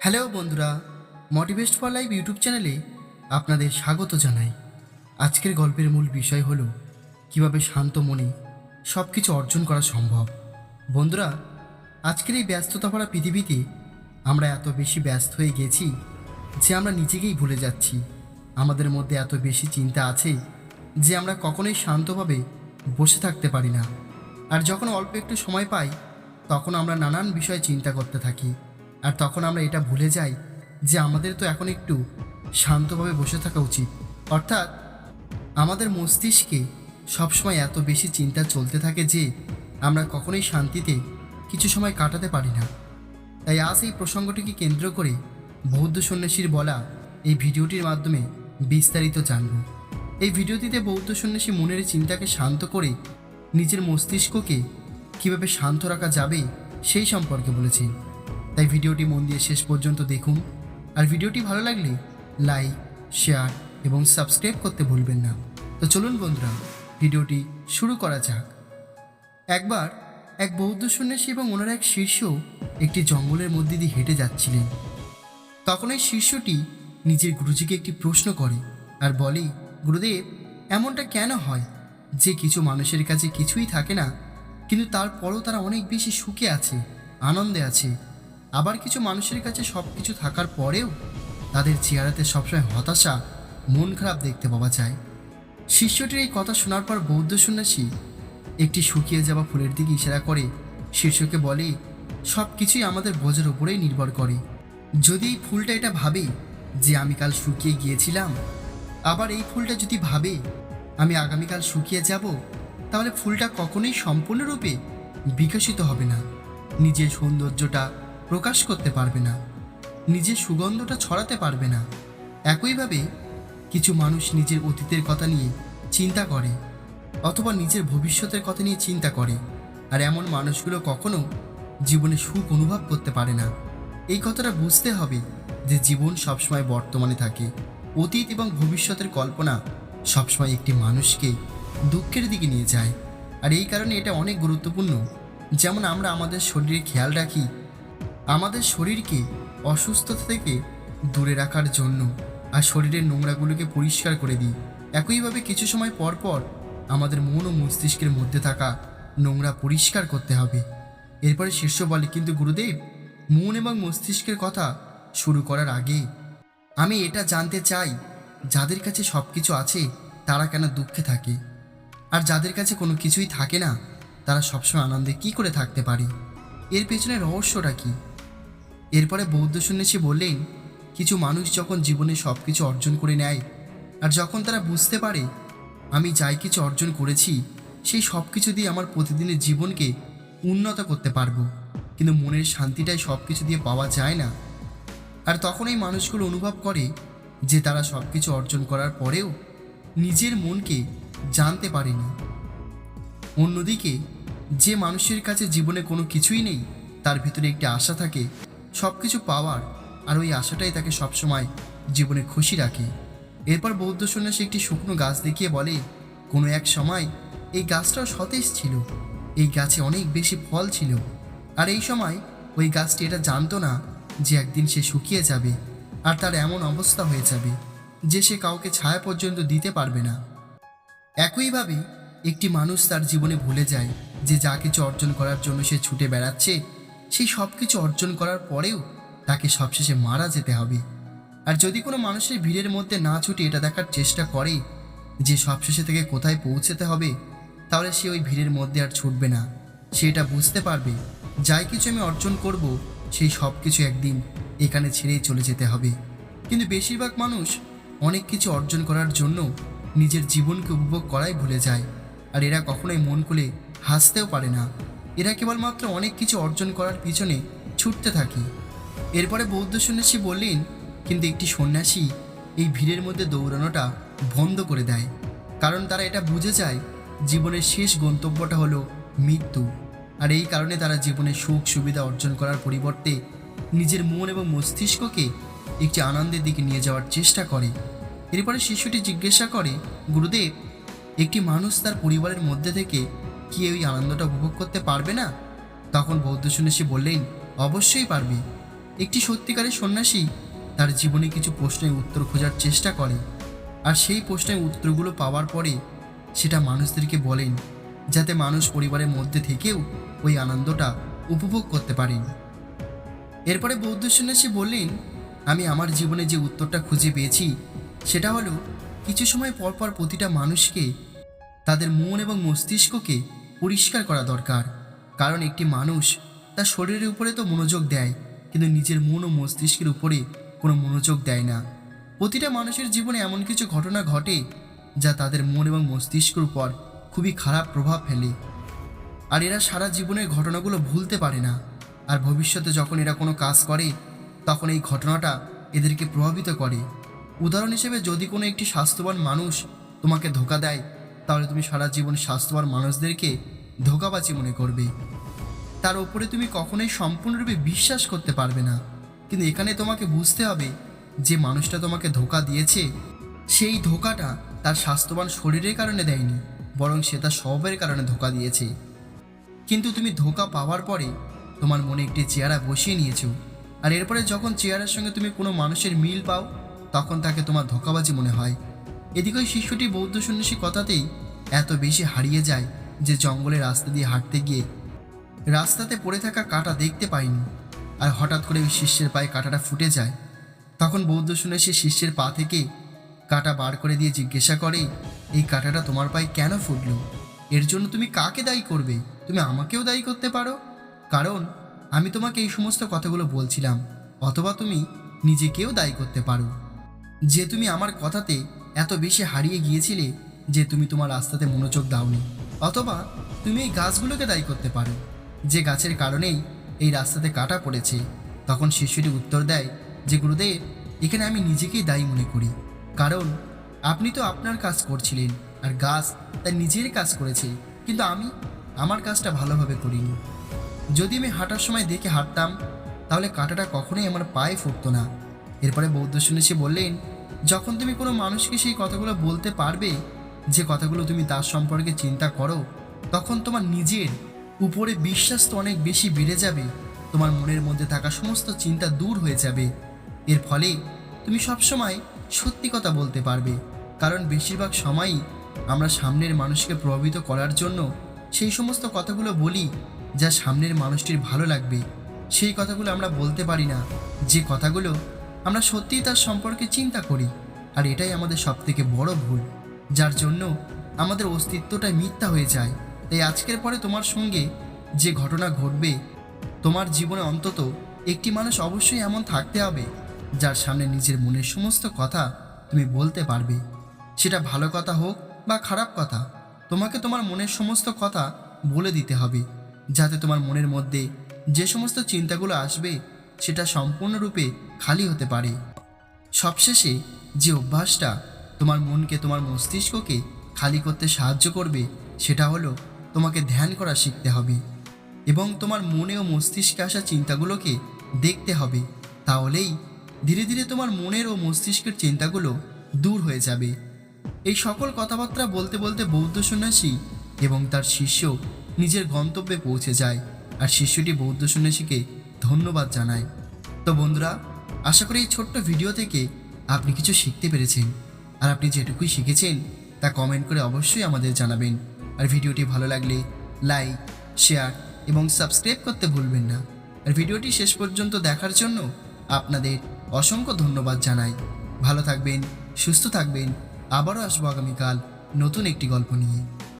Hello বন্ধুরা মোটিভেস্ট for life YouTube চ্যানেলে আপনাদের স্বাগত জানাই। আজকের গল্পের মূল বিষয় হলো, কীভাবে শান্ত মনে সব কিছু অর্জন করা সম্ভব। বন্ধুরা, আজকের এই ব্যস্ততা ভরা পৃথিবীতে আমরা এত বেশি ব্যস্ত হয়ে গেছি যে আমরা নিজেকেই ভুলে যাচ্ছি। আমাদের মধ্যে এত বেশি চিন্তা আছে যে আমরা কখনোই শান্তভাবে বসে থাকতে পারি না। আর যখন অল্প একটু সময় পাই, তখন আমরা নানান বিষয়ে চিন্তা করতে থাকি। আর তখন আমরা এটা ভুলে যাই যে আমাদের তো এখন একটু শান্তভাবে বসে থাকা উচিত। অর্থাৎ আমাদের মস্তিষ্কে সবসময় এত বেশি চিন্তা চলতে থাকে যে আমরা কখনোই শান্তিতে কিছু সময় কাটাতে পারি না। তাই আজ এই প্রসঙ্গটিকে কেন্দ্র করে বৌদ্ধ সন্ন্যাসীর বলা এই ভিডিওটির মাধ্যমে বিস্তারিত জানব। এই ভিডিওটিতে বৌদ্ধ সন্ন্যাসী মনের চিন্তাকে শান্ত করে নিজের মস্তিষ্ককে কীভাবে শান্ত রাখা যাবে সেই সম্পর্কে বলেছেন তাই ভিডিওটি মন দিয়ে শেষ পর্যন্ত দেখুন। আর ভিডিওটি ভালো লাগলে লাইক, শেয়ার এবং সাবস্ক্রাইব করতে ভুলবেন না। তো চলুন বন্ধুরা, ভিডিওটি শুরু করা যাক। একবার এক বৌদ্ধ সন্ন্যাসী এবং ওনার এক শীর্ষ একটি জঙ্গলের মধ্যে দিয়ে হেঁটে যাচ্ছিলেন। তখন এই শীর্ষটি নিজের গুরুজিকে একটি প্রশ্ন করে আর বলে, গুরুদেব, এমনটা কেন হয় যে কিছু মানুষের কাছে কিছুই থাকে না, কিন্তু তারপরও তারা অনেক বেশি সুখে আছে, আনন্দে আছে আবার কিছু মানুষের কাছে সব কিছু থাকার পরেও তাদের চেহারাতে সবসময় হতাশা, মন খারাপ দেখতে পাওয়া যায় শিষ্যটির এই কথা শোনার পর বৌদ্ধ সন্ন্যাসী একটি শুকিয়ে যাওয়া ফুলের দিকে ইশারা করে শীর্ষকে বলে সব কিছুই আমাদের বোঝার উপরেই নির্ভর করে। যদি এই ফুলটা এটা ভাবে যে আমি কাল শুকিয়ে গিয়েছিলাম, আবার এই ফুলটা যদি ভাবে আমি আগামীকাল শুকিয়ে যাব, তাহলে ফুলটা কখনোই সম্পূর্ণরূপে বিকশিত হবে না। নিজের সৌন্দর্যটা প্রকাশ করতে পারবে না। নিজের সুগন্ধটা ছড়াতে পারবে না। একইভাবে কিছু মানুষ নিজের অতীতের কথা নিয়ে চিন্তা করে অথবা নিজের ভবিষ্যতের কথা নিয়ে চিন্তা করে। আর এমন মানুষগুলো কখনো জীবনে সুখ অনুভব করতে পারে না। এই কথাটা বুঝতে হবে যে জীবন সবসময় বর্তমানে থাকে। অতীত এবং ভবিষ্যতের কল্পনা সবসময় একটি মানুষকে দুঃখের দিকে নিয়ে যায়। আর এই কারণে এটা অনেক গুরুত্বপূর্ণ। যেমন আমরা আমাদের শরীরে খেয়াল রাখি আমাদের শরীরকে অসুস্থতা থেকে দূরে রাখার জন্য আর শরীরের নোংরাগুলোকে পরিষ্কার করে দিই। একইভাবে কিছু সময় পর পর আমাদের মন ও মস্তিষ্কের মধ্যে থাকা নোংরা পরিষ্কার করতে হবে। এরপরে শিষ্য বলে, কিন্তু গুরুদেব, মন এবং মস্তিষ্কের কথা শুরু করার আগে আমি এটা জানতে চাই, যাদের কাছে সব কিছু আছে তারা কেন দুঃখে থাকে? আর যাদের কাছে কোনো কিছুই থাকে না, তারা সবসময় আনন্দে কি করে থাকতে পারে? এর পেছনে রহস্যটা কী? এরপরে বৌদ্ধ সন্ন্যাসী বললেন, কিছু মানুষ যখন জীবনে সব কিছু অর্জন করে নেয়, আর যখন তারা বুঝতে পারে, আমি যাই কিছু অর্জন করেছি, সেই সব কিছু দিয়ে আমার প্রতিদিনের জীবনকে উন্নত করতে পারব। কিন্তু মনের শান্তিটাই সব কিছু দিয়ে পাওয়া যায় না। আর তখন এই মানুষগুলো অনুভব করে যে তারা সব কিছু অর্জন করার পরেও নিজের মনকে জানতে পারেনি। অন্যদিকে, যে মানুষের কাছে জীবনে কোনো কিছুই নেই, তার ভিতরে একটি আশা থাকে সব কিছু পাওয়ার আর ওই আশাটাই তাকে সবসময় জীবনে খুশি রাখে। এরপর বৌদ্ধ সন্ন্যাসী একটি শুকনো গাছ দেখিয়ে বলে, কোনো এক সময় এই গাছটাও সতেজ ছিল। এই গাছে অনেক বেশি ফল ছিল। আর এই সময় ওই গাছটি এটা জানতো না যে একদিন সে শুকিয়ে যাবে আর তার এমন অবস্থা হয়ে যাবে যে সে কাউকে ছায়া পর্যন্ত দিতে পারবে না। একইভাবে একটি মানুষ তার জীবনে ভুলে যায় যে যা কিছু অর্জন করার জন্য সে ছুটে বেড়াচ্ছে সেই সব কিছু অর্জন করার পরেও তাকে সবশেষে মারা যেতে হবে। আর যদি কোনো মানুষের ভিড়ের মধ্যে না ছুটে এটা দেখার চেষ্টা করে যে সবশেষে থেকে কোথায় পৌঁছতে হবে, তাহলে সে ওই ভিড়ের মধ্যে আর ছুটবে না। সে এটা বুঝতে পারবে, যাই কিছু আমি অর্জন করব, সেই সব কিছু একদিন এখানে ছেড়েই চলে যেতে হবে। কিন্তু বেশিরভাগ মানুষ অনেক কিছু অর্জন করার জন্য নিজের জীবনকে উপভোগ করাই ভুলে যায়, আর এরা কখনোই মন খুলে হাসতেও পারে না। এরা কেবলমাত্র অনেক কিছু অর্জন করার পিছনে ছুটতে থাকে। এরপরে বৌদ্ধ সন্ন্যাসী বললেন, কিন্তু একটি সন্ন্যাসী এই ভিড়ের মধ্যে দৌড়ানোটা বন্ধ করে দেয়। কারণ তারা এটা বুঝে যায়, জীবনের শেষ গন্তব্যটা হলো মৃত্যু। আর এই কারণে তারা জীবনে সুখ, সুবিধা অর্জন করার পরিবর্তে নিজের মন এবং মস্তিষ্ককে একটি আনন্দের দিকে নিয়ে যাওয়ার চেষ্টা করে। এরপরে শিশুটি জিজ্ঞাসা করে, গুরুদেব, একটি মানুষ তার পরিবারের মধ্যে থেকে কি ওই আনন্দটা উপভোগ করতে পারবে না? তখন বৌদ্ধ সন্ন্যাসী বললেন, অবশ্যই পারবে। একটি সত্যিকারের সন্ন্যাসী তার জীবনে কিছু প্রশ্নের উত্তর খোঁজার চেষ্টা করে আর সেই প্রশ্নের উত্তরগুলো পাওয়ার পরে সেটা মানুষদেরকে বলেন, যাতে মানুষ পরিবারের মধ্যে থেকেও ওই আনন্দটা উপভোগ করতে পারেন এরপরে বৌদ্ধ সন্ন্যাসী বললেন, আমি আমার জীবনে যে উত্তরটা খুঁজে পেয়েছি, সেটা হলো, কিছু সময় পরপর প্রতিটা মানুষকে তাদের মন এবং মস্তিষ্ককে পরিষ্কার করা দরকার। কারণ একটি মানুষ তার শরীরের উপরে তো মনোযোগ দেয়, কিন্তু নিজের মন ও মস্তিষ্কের উপরে কোনো মনোযোগ দেয় না। প্রতিটা মানুষের জীবনে এমন কিছু ঘটনা ঘটে যা তাদের মন এবং মস্তিষ্কের উপর খুবই খারাপ প্রভাব ফেলে। আর এরা সারা জীবনের ঘটনাগুলো ভুলতে পারে না। আর ভবিষ্যতে যখন এরা কোনো কাজ করে, তখন এই ঘটনাটা এদেরকে প্রভাবিত করে। উদাহরণ হিসেবে যদি কোনো একটি স্বাস্থ্যবান মানুষ তোমাকে ধোকা দেয় তাহলে তুমি সারা জীবন স্বাস্থ্যবান মানুষদেরকে ধোকাবাজি মনে করবে। তার ওপরে তুমি কখনোই সম্পূর্ণরূপে বিশ্বাস করতে পারবে না। কিন্তু এখানে তোমাকে বুঝতে হবে, যে মানুষটা তোমাকে ধোকা দিয়েছে, সেই ধোকাটা তার স্বাস্থ্যবান শরীরের কারণে দেয়নি, বরং সে তার স্বভাবের কারণে ধোকা দিয়েছে। কিন্তু তুমি ধোকা পাওয়ার পরে তোমার মনে একটি চেয়ারা বসিয়ে নিয়েছো, আর এরপরে যখন চেয়ারের সঙ্গে তুমি কোনো মানুষের মিল পাও, তখন তাকে তোমার ধোকাবাজি মনে হয়। এদিকে শিশুটি বৌদ্ধ সন্ন্যাসী কথাতেই এত বেশি হারিয়ে যায় যে জঙ্গলে রাস্তা দিয়ে হাঁটতে গিয়ে রাস্তাতে পড়ে থাকা কাঁটা দেখতে পায়নি আর হঠাৎ করে ওই শিষ্যের পায়ে কাঁটাটা ফুটে যায়। তখন বৌদ্ধ সন্ন্যাসী শিষ্যের পা থেকে কাঁটা বার করে দিয়ে জিজ্ঞাসা করে, এই কাঁটাটা তোমার পায়ে কেন ফুটলো? এর জন্য তুমি কাকে দায়ী করবে? তুমি আমাকেও দায়ী করতে পারো। কারণ আমি তোমাকে এই সমস্ত কথাগুলো বলছিলাম, অথবা তুমি নিজেকেও দায়ী করতে পারো। যে তুমি আমার কথাতে এত বেশি হারিয়ে গিয়েছিলে যে তুমি তোমার রাস্তাতে মনোযোগ দাওনি। অথবা তুমি এই গাছগুলোকে দায়ী করতে পারো। যে গাছের কারণেই এই রাস্তাতে কাটা পড়েছে। তখন শিশুটি উত্তর দেয় যে, গুরুদেব, এখানে আমি নিজেকেই দায়ী মনে করি। কারণ আপনি তো আপনার কাজ করছিলেন আর গাছ তার নিজের কাজ করেছে। কিন্তু আমি আমার কাজটা ভালোভাবে করিনি। যদি আমি হাঁটার সময় দেখে হাঁটতাম, তাহলে কাঁটাটা কখনোই আমার পায়ে ফুটতো না। এরপরে বৌদ্ধ সন্ন্যাসী বললেন যখন তুমি কোনো মানুষকে সেই কথাগুলো বলতে পারবে, যে কথাগুলো তুমি তার সম্পর্কে চিন্তা করো, তখন তোমার নিজের উপরে বিশ্বাস তো অনেক বেশি বেড়ে যাবে। তোমার মনের মধ্যে থাকা সমস্ত চিন্তা দূর হয়ে যাবে। এর ফলে তুমি সবসময় সত্যি কথা বলতে পারবে। কারণ বেশিরভাগ সময়ই আমরা সামনের মানুষকে প্রভাবিত করার জন্য সেই সমস্ত কথাগুলো বলি, যা সামনের মানুষটির ভালো লাগবে। সেই কথাগুলো আমরা বলতে পারি না। যে কথাগুলো আমরা সত্যিই তার সম্পর্কে চিন্তা করি, আর এটাই আমাদের সবথেকে বড় ভুল, যার জন্য আমাদের অস্তিত্বটাই মিথ্যা হয়ে যায়। তাই আজকের পরে তোমার সঙ্গে যে ঘটনা ঘটবে, তোমার জীবনে অন্তত একটি মানুষ অবশ্যই এমন থাকতে হবে, যার সামনে নিজের মনের সমস্ত কথা তুমি বলতে পারবে। সেটা ভালো কথা হোক বা খারাপ কথা, তোমাকে তোমার মনের সমস্ত কথা বলে দিতে হবে, যাতে তোমার মনের মধ্যে যে সমস্ত চিন্তাগুলো আসবে, সেটা সম্পূর্ণরূপে খালি হতে পারে। সবশেষে যে অভ্যাসটা তোমার মনকে, তোমার মস্তিষ্ককে খালি করতে সাহায্য করবে, সেটা হলো তোমাকে ধ্যান করা শিখতে হবে এবং তোমার মনে ও মস্তিষ্কে আসা চিন্তাগুলোকে দেখতে হবে। তাহলেই ধীরে ধীরে তোমার মনের ও মস্তিষ্কের চিন্তাগুলো দূর হয়ে যাবে। এই সকল কথাবার্তা বলতে বলতে বৌদ্ধ সন্ন্যাসী এবং তার শিষ্য নিজের গন্তব্যে পৌঁছে যায়। আর শিষ্যটি বৌদ্ধ সন্ন্যাসীকে ধন্যবাদ জানায়। তো বন্ধুরা আশা করি এই ছোট্ট ভিডিও থেকে আপনি কিছু শিখতে পেরেছেন। আর আপনি যেটুকুই শিখেছেন, তা কমেন্ট করে অবশ্যই আমাদের জানাবেন। আর ভিডিওটি ভালো লাগলে লাইক শেয়ার এবং সাবস্ক্রাইব করতে ভুলবেন না। আর ভিডিওটি শেষ পর্যন্ত দেখার জন্য আপনাদের অসংখ্য ধন্যবাদ জানাই। ভালো থাকবেন, সুস্থ থাকবেন। আবারও আসব আগামীকাল নতুন একটি গল্প নিয়ে।